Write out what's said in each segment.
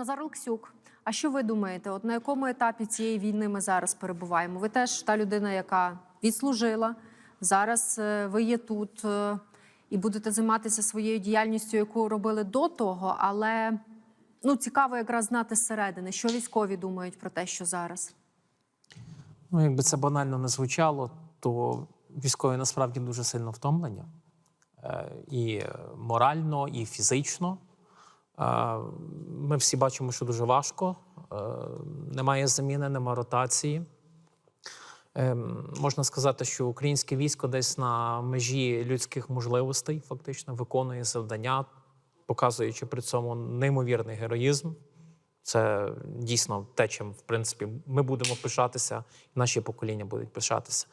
Назар Олексюк, а що ви думаєте? От на якому етапі цієї війни ми зараз перебуваємо? Ви теж та людина, яка відслужила. Зараз е, ви є тут е, і будете займатися своєю діяльністю, яку робили до того. Але ну цікаво якраз знати зсередини, що військові думають про те, що зараз. Ну, якби це банально не звучало, то військові насправді дуже сильно втомлені Е, і морально, і фізично. Ми всі бачимо, що дуже важко. Е, Немає заміни, немає ротації. Е, Можна сказати, що українське військо десь на межі людських можливостей фактично виконує завдання, показуючи при цьому неймовірний героїзм. Це дійсно те, чим в принципі ми будемо пишатися, і наші покоління будуть пишатися.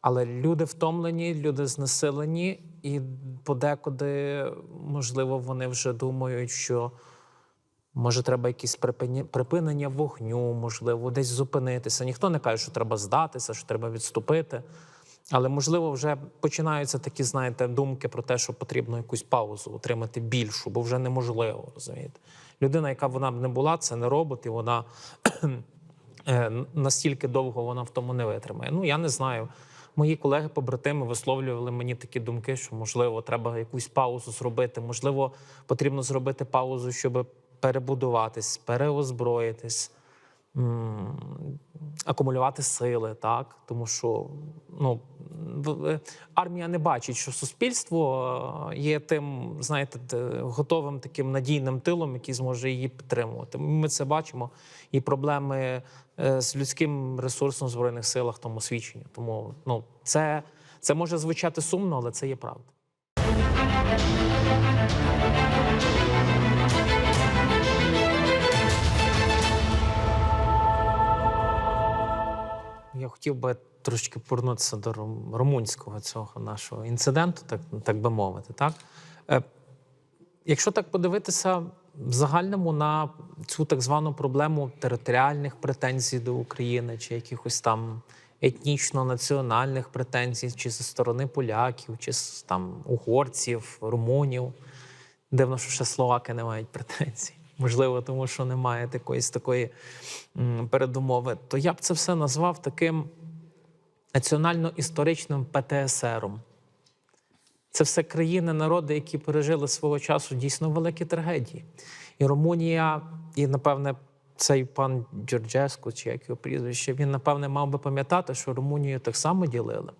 Але люди втомлені, люди знесилені, і подекуди, можливо, вони вже думають, що може треба якісь припинення вогню, можливо, десь зупинитися. Ніхто не каже, що треба здатися, що треба відступити. Але можливо, вже починаються такі, знаєте, думки про те, що потрібно якусь паузу отримати більшу, бо вже неможливо. Розумієте, людина, яка вона б не була, це не робот, і вона е, настільки довго вона в тому не витримає. Ну я не знаю. Мої колеги-побратими висловлювали мені такі думки, що можливо треба якусь паузу зробити. Можливо, потрібно зробити паузу, щоб перебудуватись, переозброїтись, акумулювати сили, так тому що ну е, армія не бачить, що суспільство е, є тим, знаєте, готовим таким надійним тилом, який зможе її підтримувати. Ми це бачимо, і проблеми е, з людським ресурсом в збройних силах тому свідчення. Тому ну це, це може звучати сумно, але це є правда. Хотів би трошки повернутися до румунського цього нашого інциденту, так, так би мовити. Так? Е, Якщо так подивитися в загальному на цю так звану проблему територіальних претензій до України, чи якихось там етнічно-національних претензій, чи зі сторони поляків, чи там угорців, румунів. Дивно, що ще словаки не мають претензій. Можливо, тому що немає такої, такої передумови. То я б це все назвав таким національно-історичним ПТСРом. Це все країни, народи, які пережили свого часу дійсно великі трагедії. І Румунія, і, напевне, цей пан Джорджеску, чи як його прізвище, він, напевне, мав би пам'ятати, що Румунію так само ділили.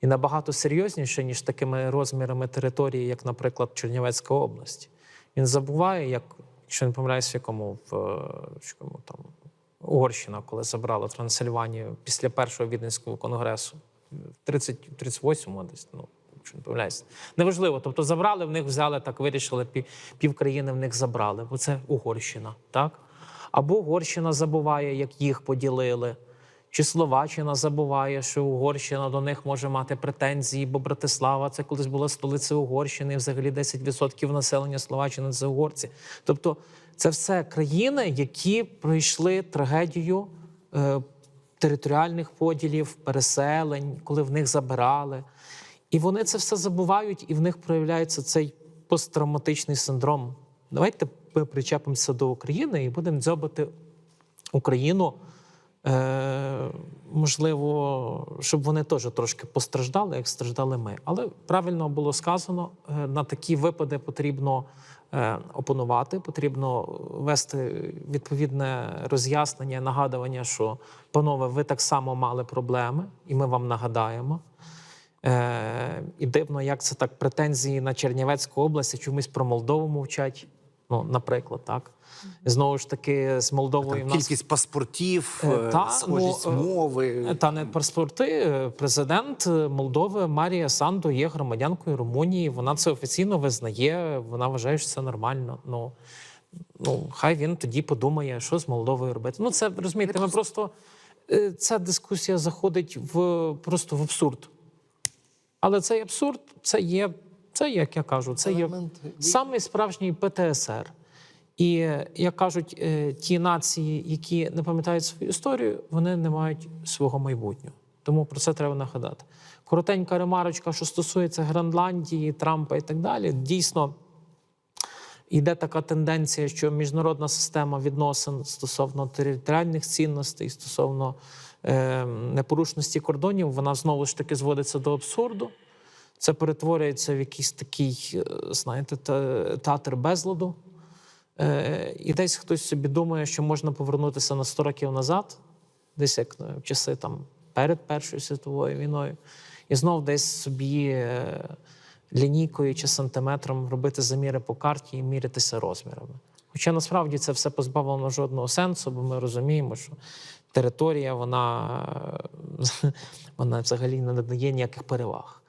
І набагато серйозніше, ніж такими розмірами території, як, наприклад, Чернівецька область. Він забуває, як, якщо не помиляюсь, в якому в якому там Угорщина, коли забрала Трансильванію після першого віденського конгресу, в 30, 38-му десь, ну, якщо не помиляюсь. Неважливо. Тобто забрали, в них взяли, так вирішили, пів, пів країни в них забрали. Бо це Угорщина, так? Або Угорщина забуває, як їх поділили. Чи Словаччина забуває, що Угорщина до них може мати претензії, бо Братислава це колись була столиця Угорщини, і взагалі 10% населення Словаччини це угорці. Тобто, це все країни, які пройшли трагедію е, територіальних поділів, переселень, коли в них забирали. І вони це все забувають, і в них проявляється цей посттравматичний синдром. Давайте ми причепимося до України і будемо дзьобати Україну. Е, можливо, щоб вони теж трошки постраждали, як страждали ми. Але правильно було сказано, е, на такі випади потрібно е, опонувати, потрібно вести відповідне роз'яснення, нагадування, що панове, ви так само мали проблеми, і ми вам нагадаємо. І дивно, як це так претензії на Чернівецьку область, чомусь про Молдову мовчать. Ну, наприклад, так. Знову ж таки, з Молдовою Там в нас кількість паспортів, Е, е, та, схожість ну, е, мови. Та не паспорти. Президент Молдови Марія Санду є громадянкою Румунії. Вона це офіційно визнає. Вона вважає, що це нормально. Ну, ну хай він тоді подумає, що з Молдовою робити. Ну, це розумієте, ми просто ця дискусія заходить в просто в абсурд. Але цей абсурд це є, це, як я кажу, це є самий справжній ПТСР. І як кажуть, е, ті нації, які не пам'ятають свою історію, вони не мають свого майбутнього. Тому про це треба нагадати. Коротенька ремарочка, що стосується Гренландії, Трампа і так далі. Дійсно, Йде така тенденція, що міжнародна система відносин стосовно територіальних цінностей, стосовно е, непорушності кордонів, вона знову ж таки зводиться до абсурду. Це перетворюється в якийсь такий, е, знаєте, театр безладу. Е, І десь хтось собі думає, що можна повернутися на 100 років назад, десь як е, в часи там перед Першою світовою війною, і знов десь собі лінійкою чи сантиметром робити заміри по карті і мірятися розмірами. Хоча насправді це все позбавлено жодного сенсу, бо ми розуміємо, що територія вона, вона взагалі не надає ніяких переваг.